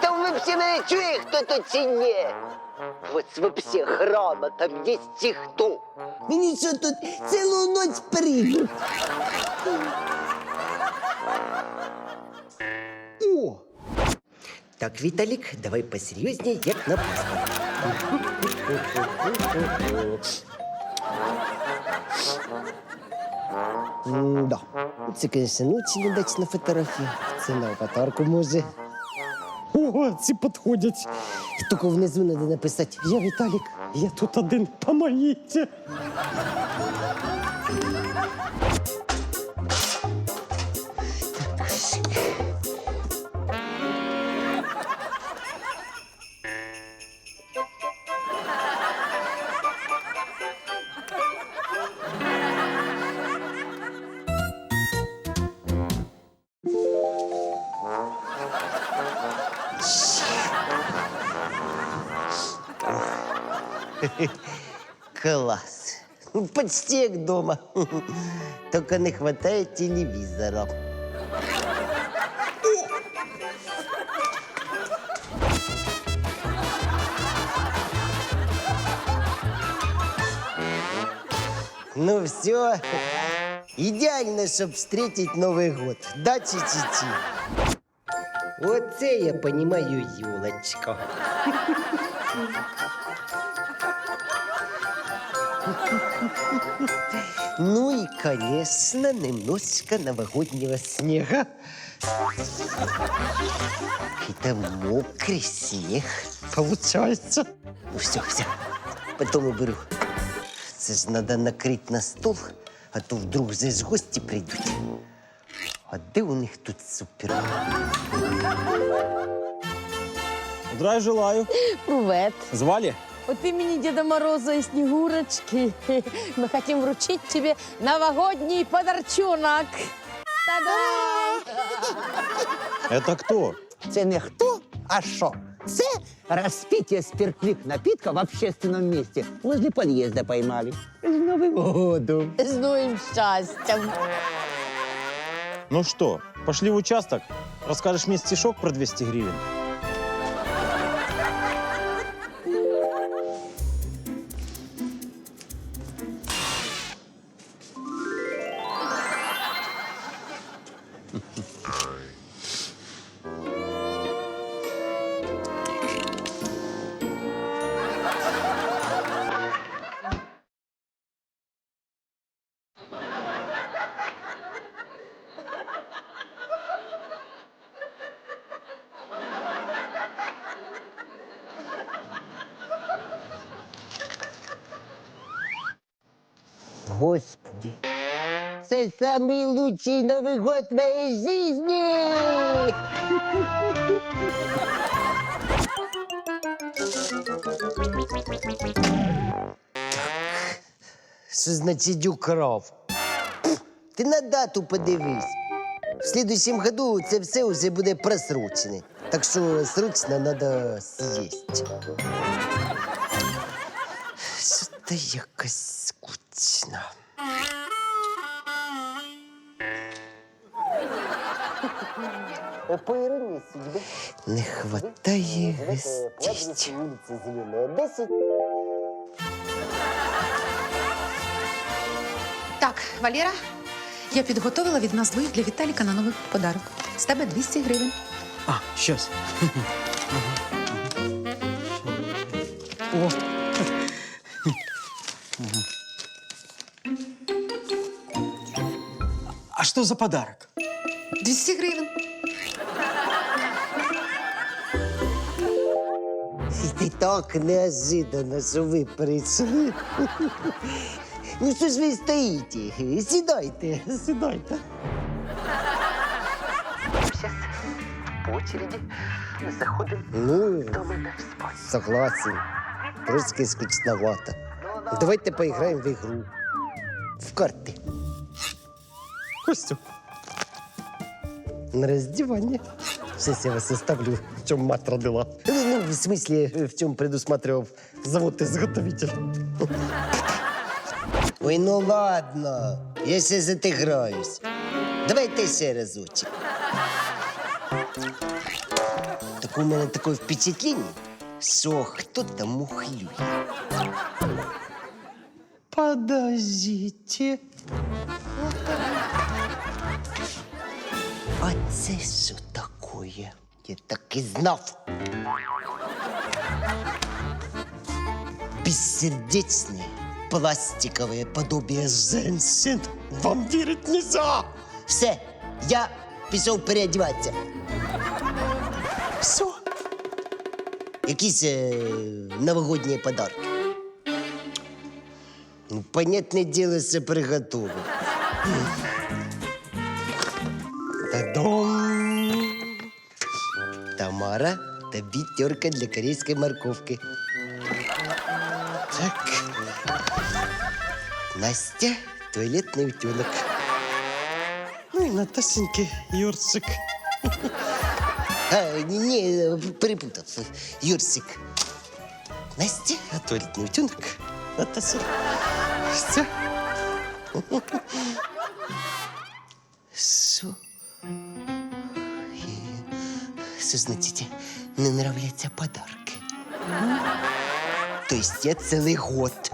Та ви всі мене чує, хто тут чи ні? Ось ви всі грамота, вдісті хто. Мені що тут цілу ніч прийдуть? О! Так, Віталік, давай посерйозніше, як на паспорт. Да. Це, звісно, ну, очень удачна фотографії. Це на аватарку може. О, ці підходять. Тільки внизу треба написати Я Віталік. Я тут один, помогите. Класс. Почти як дома. Только не хватает телевизора. Ну все. Идеально, чтобы встретить Новый год. Да, чи-чи-чи? Оце я понимаю, Юлочка. Ну и, конечно, немножечко новогоднего снега. Это мокрый снег. Получается. Ну все, все. Потом уберу. Це ж надо накрыть на стол, а то вдруг здесь гости прийдуть. А де у них тут супер? Здравия желаю. Привет. Звали? От имени Деда Мороза и Снегурочки мы хотим вручить тебе новогодний подарчонок. Та-дам! Это кто? Це не хто, а що? Це розпиття спиртных напитков в общественном месте возле подъезда поймали. З Новим годом. З новим щастям. Ну что, пошли в участок? Расскажешь мне стишок про 200 гривен? Господи. Це самый лучший Новый год в моей жизни! Що значить украв? Ти на дату подивись. В следующем году це все вже буде просрочене. Так що срочно треба з'їсти. Що-то якось скучно. Судьби. Не хватає гостей. Так, Валера, я підготовила від нас двоїх для Віталіка на новий подарок. З тебе 200 гривень. А, сейчас. О. что за подарок? 200 гривень. Це так неожиданно, що ви прийшли. Ну що ж ви стоїте? Сідайте, сідайте. По очереді заходимо Ну, до мене в спальню. согласен. Трошки скучновато. Давайте поіграємо в ігру. В карти. Костю. На роздівання. Сейчас я вас оставлю, в чому мать родила. Ну, в смысле, в чому предусматривав завод-изготовитель. Ой, ну ладно, я ще затиграюсь. Давайте ще разочек. Так у мене таке впечатлення, що хто-то мухлює. Подождите. А це що таке? Я так і знав. Бессердечные пластиковые подобия женщин. Вам верить нельзя. Все, я пішов переодіватися. Все. Якісь е, новогодні подарки. Ну, понятне діло, все приготовив. Тамара, тобі терка для корейської морковки. Так. Настя, туалетний утюнок. Ну і Наташеньки Юрсик. А, ні, ні, перепутав. Юрсик. Настя, а туалетний утюнок. Наташа. Все. Що? Що значить, не нравляться подарки? Тобто я цілий год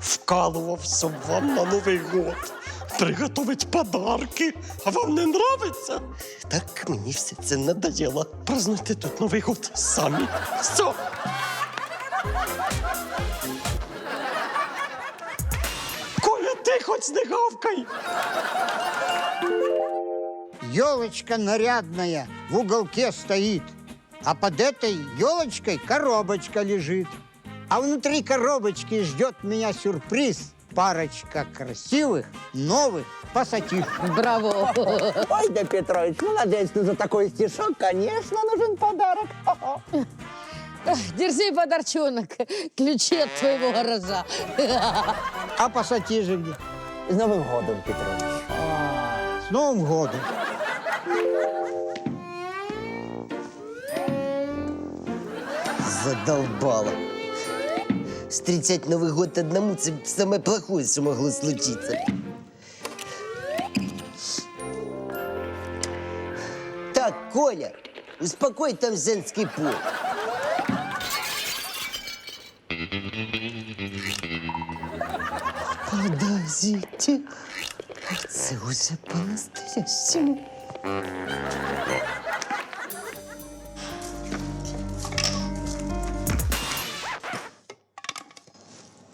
вкалував, вам на Новий год приготувати подарки, а вам не нравиться? Так мені все це надоело. Празднуйте тут Новий год самі. Все. Коля, ти хоч не гавкай. Елочка нарядная в уголке стоит, а под этой елочкой коробочка лежит. А внутри коробочки ждет меня сюрприз. Парочка красивых новых пассатижей. Браво! Ой, да Петрович, молодец, ну за такой стишок, конечно, нужен подарок. Держи подарчонок, ключи от твоего гаража. А пассатижи где? С Новым годом, Петрович. С Новым годом. Задолбало. Встречать Новый год одному – самое плохое, що могло случиться. Так, Коля, успокой там женский пол. Подождите, це уже по-настоящему.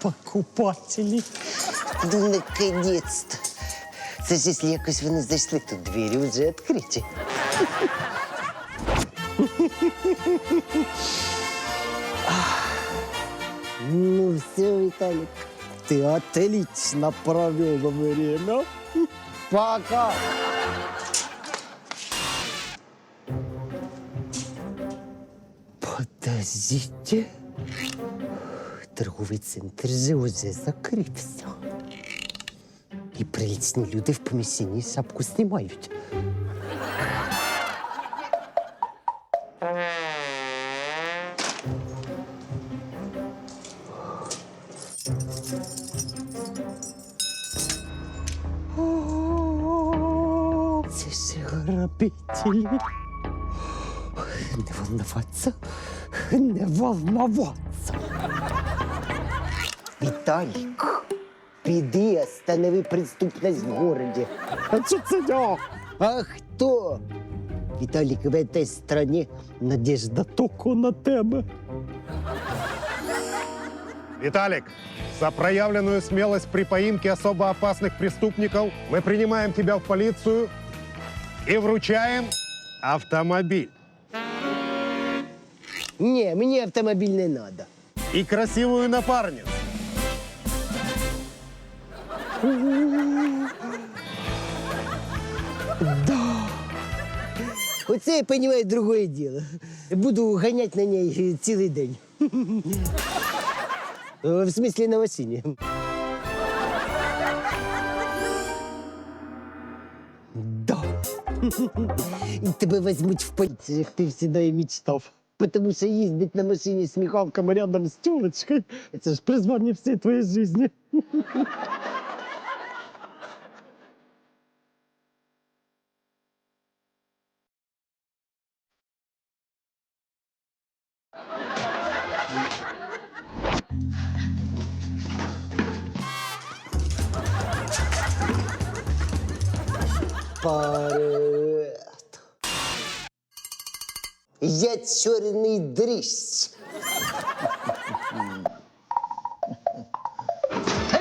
Покупателі. Ну, наконец-то. Це ж якщо якось вони зайшли, то двері вже відкриті. Ну все, Виталик, ты отлично провел время. Пока. Подождите. Торговий центр же закрився. І приличні люди в поміщенні шапку знімають. Це ж грабителі. Не волноваться, не волноваться. Виталик, піди, останови преступность в городе. А что це я? А хто? Виталик, в этой стране надежда только на тебе. Виталик, за проявленную смелость при поимке особо опасных преступников мы принимаем тебя в полицию и вручаем автомобиль Не, мне автомобиль не надо. и красивую напарницу. Оце я понимаю другое дело. Буду гонять на ней цілий день. В смысле на машине. Да. И тебя возьмут в полицию, как ты всегда и мечтал потому что ездить на машине с Михалком рядом с телочкой, это же призвание всей твоей жизни. Пару. Я чорний дрищ. Та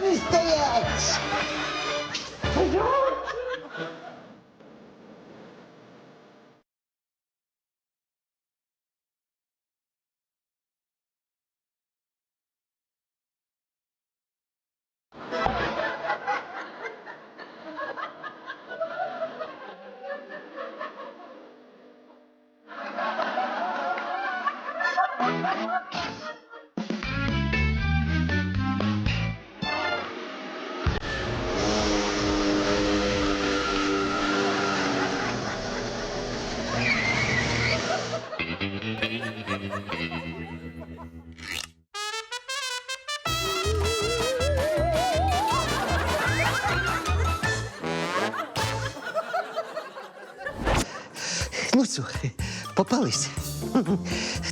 що, попались?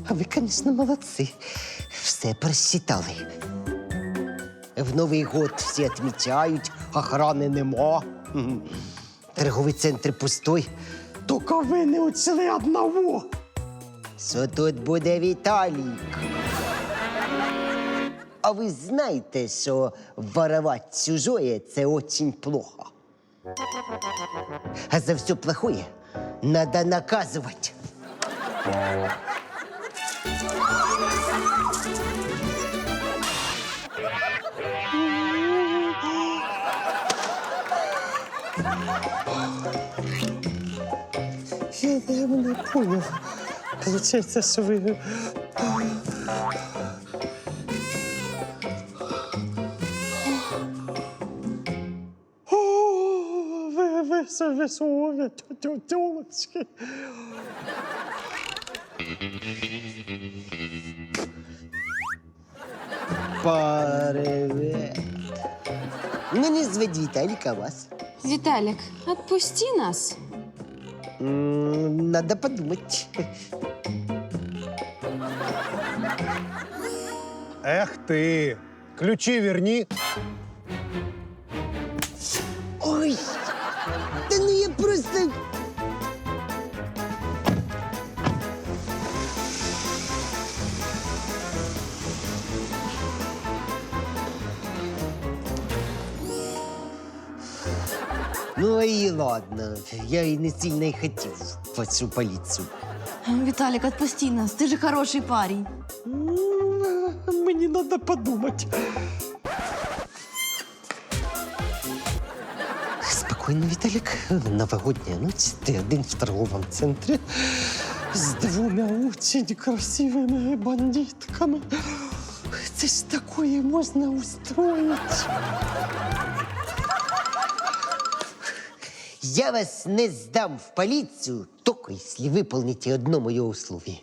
А ви, звісно, молодці. Все просчитали. В Новий год всі відмічають, охорони нема. Торговий центр пустой. Тільки ви не учили одного. Що тут буде Віталік? А ви знаєте, що воровать чужое – це очень плохо. А за все плохое надо наказывать. Я не понял. Получается, что вы... все вже слово, тулочки. Привет. Ну не Віталік, Виталика вас? Виталик, отпусти нас. Надо подумать. Эх ты! Ключи верни. Ну и ладно, я и не сильно и хотел в вашу полицию. Виталик, отпусти нас. Ты же хороший парень. М, Мне надо подумать. Спокойно, Виталик. Новогодняя ночь. Ты один в торговом центре с двумя очень красивыми бандитками. Це ж такое можно устроить. Я вас не сдам в полицию, только если выполните одно мое условие.